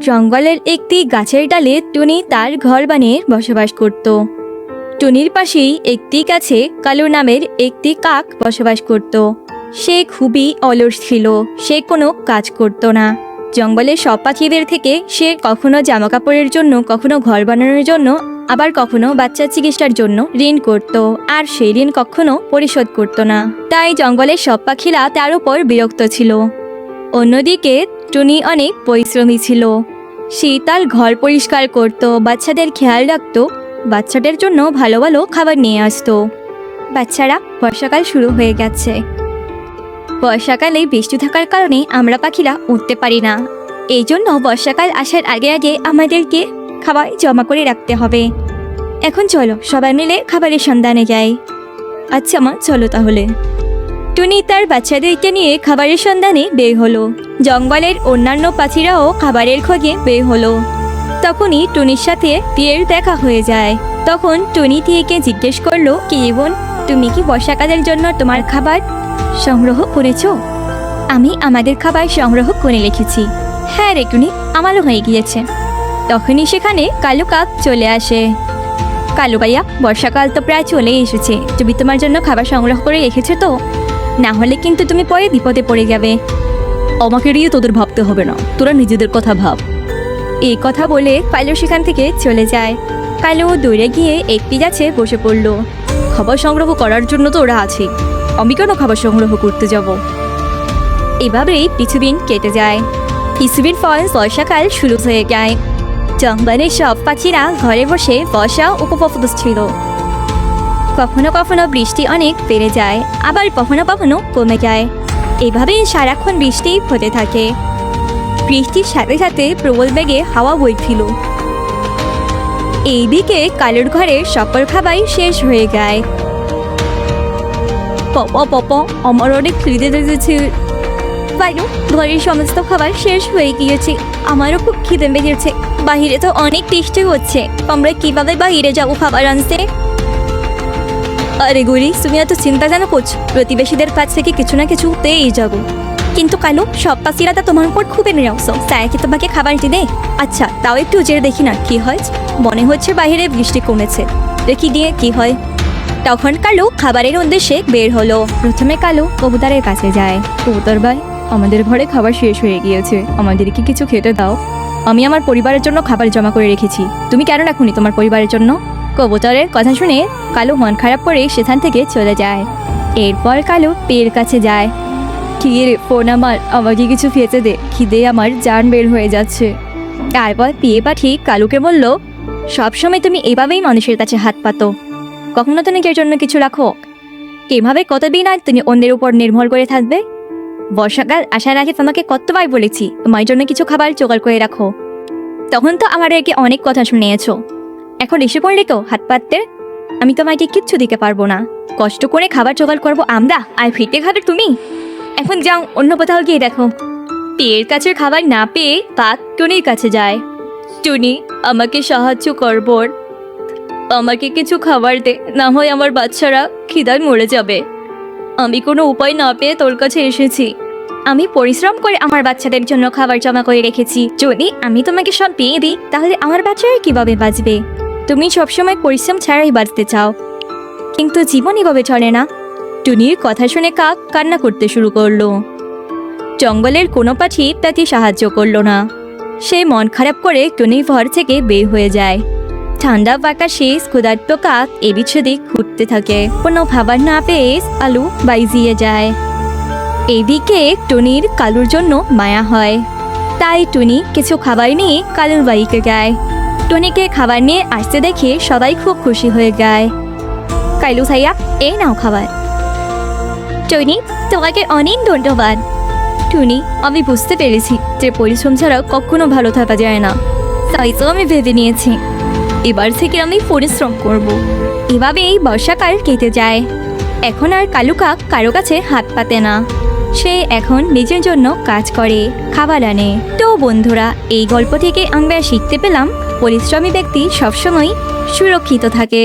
জঙ্গলের একটি গাছের ডালে টুনি তার ঘর বানিয়ে বসবাস করত। টুনির পাশেই একটি গাছে কালু নামের একটি কাক বসবাস করত। সে খুবই অলস ছিল, সে কোনো কাজ করত না। জঙ্গলের সব পাখিদের থেকে সে কখনো জামা কাপড়ের জন্য, কখনো ঘর বানানোর জন্য, আবার কখনো বাচ্চা চিকিৎসার জন্য ঋণ করত আর সেই ঋণ কখনো পরিশোধ করত না। তাই জঙ্গলের সব পাখিরা তার উপর বিরক্ত ছিল। অন্যদিকে টুনি অনেক পরিশ্রমী ছিল। সে তার ঘর পরিষ্কার করত, বাচ্চাদের খেয়াল রাখতো, বাচ্চাদের জন্য ভালো ভালো খাবার নিয়ে আসতো। বাচ্চারা বর্ষাকাল শুরু হয়ে গেছে। বর্ষাকালে বৃষ্টি থাকার কারণে আমরা পাখিরা উঠতে পারি না। এই জন্য বর্ষাকাল আসার আগে আগে আমাদেরকে খাবার জমা করে রাখতে হবে। এখন চলো সবাই মিলে খাবারের সন্ধানে যাই। আচ্ছা মা, চলো তাহলে। টুনি তার বাচ্চাদেরকে নিয়ে খাবারের সন্ধানে বের হলো। জঙ্গলের অন্যান্য পাখিরাও খাবারের খোঁজে বের হলো। তখনই টুনির সাথে টিয়ের দেখা হয়ে যায়। তখন টুনি টিয়েকে জিজ্ঞেস করল, কি বোন, তুমি কি বর্ষাকালের জন্য তোমার খাবার সংগ্রহ করেছ? আমি আমাদের খাবার সংগ্রহ করে রেখেছি। হ্যাঁ রে টুনি, আমারও হয়ে গিয়েছে। তখনই সেখানে কালো কাক চলে আসে। কালু ভাইয়া, বর্ষাকাল তো প্রায় চলে এসেছে। তুমি তোমার জন্য খাবার সংগ্রহ করে রেখেছো তো? না হলে কিন্তু তুমি পরে বিপদে পড়ে যাবে। আমাকে নিয়ে তোদের ভাবতে হবে না। তোরা নিজেদের কথা ভাব। এই কথা বলে কালু সেখান থেকে চলে যায়। কালু দৌড়ে গিয়ে একটি গাছে বসে পড়ল। খাবার সংগ্রহ করার জন্য তো ওরা আছে। আমি কেন খাবার সংগ্রহ করতে যাব? এভাবেই কিছুদিন কেটে যায়। কিছুদিন পর বর্ষাকাল শুরু হয়ে যায়। জঙ্গলের সব পাখিরা ঘরে বসে বর্ষা উপভোগ ছিল কখনো কখনো বৃষ্টি অনেক বেড়ে যায়, আবার কখনো কখনো কমে যায়। এভাবেই সারাক্ষণ বৃষ্টি হতে থাকে। বৃষ্টির সাথে সাথে প্রবল বেগে হাওয়া বইছিল। এইদিকে কালুর ঘরে সকল খাবারই শেষ হয়ে যায়। পপ পপ অমর অনেক খিদে লেগেছে। বাইরু ঘরের সমস্ত খাবার শেষ হয়ে গিয়েছে। আমারও খুব খিদে লেগেছে। বাহিরে তো অনেক বৃষ্টি হচ্ছে। আমরা কীভাবে বাহিরে যাব খাবার আনতে? আরে গৌরী তুমি এত চিন্তা যেন করছ? প্রতিবেশীদের কাছ থেকে কিছু না কিছু পেয়েই যাব। কিন্তু কালো, সব পাখিরা তো তোমার উপর খুবই নিরংস স্যার কি তোমাকে খাবারটি দিনে আচ্ছা তাও একটু জেরে দেখি না, কি হয়? মনে হচ্ছে বাইরে বৃষ্টি কমেছে। দেখি দিয়ে কি হয়। তখন কালু খাবারের উদ্দেশ্যে বের হলো। প্রথমে কালু কবুতরের কাছে যায়। কবুতর ভাই, আমাদের ঘরে খাবার শেষ হয়ে গিয়েছে। আমাদেরকে কিছু খেতে দাও। আমি আমার পরিবারের জন্য খাবার জমা করে রেখেছি। তুমি কেন রাখুনি তোমার পরিবারের জন্য? কবুতরের কথা শুনে কালু মন খারাপ করে সেখান থেকে চলে যায়। এরপর কালু পেয়ের কাছে যায়। কি রে, ফোন আমার, আমাকে কিছু খেতে দে, খিদে আমার, জান বের হয়ে যাচ্ছে। তারপর পেয়ে পাঠি কালুকে বলল সবসময় তুমি এভাবেই মানুষের কাছে হাত পাতো। কখনো তো নিজের জন্য কিছু রাখো? এভাবে কতদিন আর তুমি অন্যের উপর নির্ভর করে থাকবে? বর্ষাকাল আসার আগে তোমাকে কতবার বলেছি, তোমার জন্য কিছু খাবার জোগাড় করে রাখো। তখন তো আমার একে অনেক কথা শুনিয়েছ। এখন এসে পড়লে তো হাত পাততে। আমি তোমাকে কিচ্ছু দিতে পারব না। কষ্ট করে খাবার জোগাড় করব আমরা, আর ফিটে খাবে তুমি? এখন যাও, অন্য কোথাও গিয়ে দেখো। পেয়ের কাছে খাবার না পেয়ে পাক টুনির কাছে যায়। টুনি, আমাকে সাহায্য কর বোন আমাকে কিছু খাবার দে, না হয় আমার বাচ্চারা খিদায় মরে যাবে। আমি কোনো উপায় না পেয়ে তোর কাছে এসেছি। আমি পরিশ্রম করে আমার বাচ্চাদের জন্য খাবার জমা করে রেখেছি। যদি আমি তোমাকে সব পেয়ে দিই, তাহলে আমার বাচ্চারা কীভাবে বাঁচবে? তুমি সবসময় পরিশ্রম ছাড়াই বাঁচতে চাও। কিন্তু জীবন এভাবে চলে না। টুনির কথা শুনে কাক কান্না করতে শুরু করল। জঙ্গলের কোনো পাখি তাকে সাহায্য করল না। সে মন খারাপ করে টুনির ঘর থেকে বের হয়ে যায়। ঠান্ডা বাতাসে ক্ষুধার্ত কাক এদিক সেদিক ঘুরতে থাকে। কোনো খাবার না পেয়ে আলু বাইজিয়ে যায়। এদিকে টুনির কালুর জন্য মায়া হয়। তাই টুনি কিছু খাবার নিয়ে কালুর বাড়িতে যায়। টুনিকে খাবার নিয়ে আসতে দেখে সবাই খুব খুশি হয়ে যায়। কাইলু ভাইয়া, এই নাও খাবার। টুনি, তোমাকে অনেক ধন্যবাদ। টুনি, আমি বুঝতে পেরেছি যে পরিশ্রম ছাড়া কখনো ভালো থাকা যায় না। তাই তো আমি ভেবে নিয়েছি, এবার থেকে আমি পরিশ্রম করব। এভাবেই বর্ষাকাল কেটে যায়। এখন আর কালু কাক কারও কাছে হাত পাতে না। সে এখন নিজের জন্য কাজ করে, খাবার আনে। তো বন্ধুরা, এই গল্প থেকে আমরা শিখতে পেলাম, পরিশ্রমী ব্যক্তি সবসময় সুরক্ষিত থাকে।